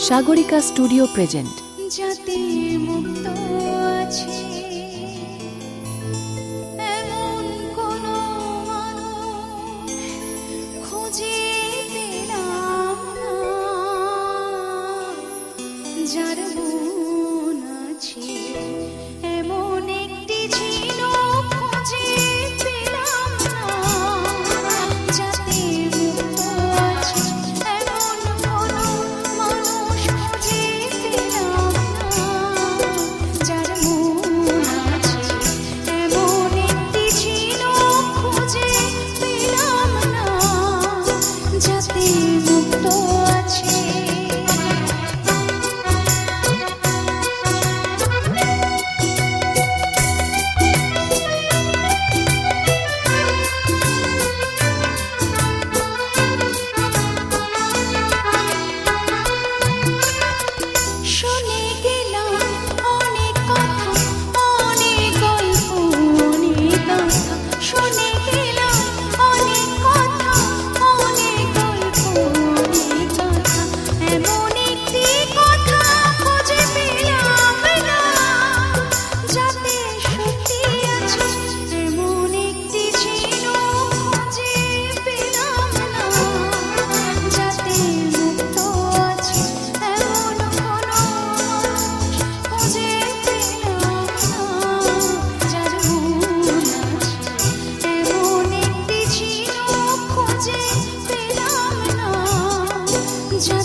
Sagarika studio present. আছে। খুঁজে না। যারা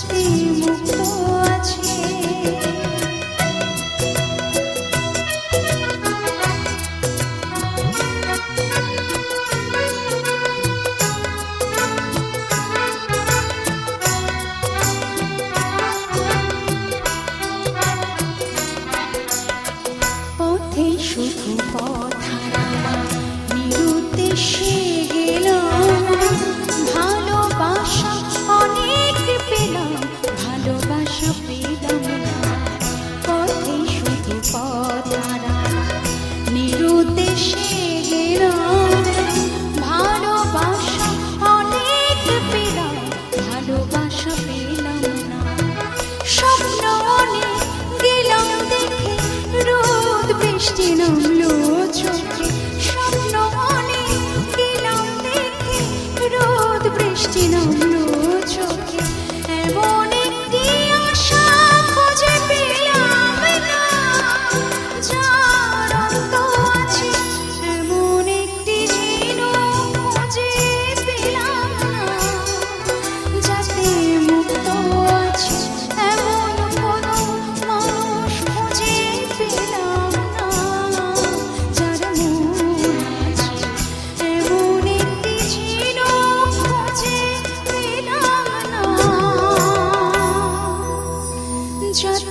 হাসি মুখ காட்டினும்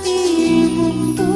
di mundo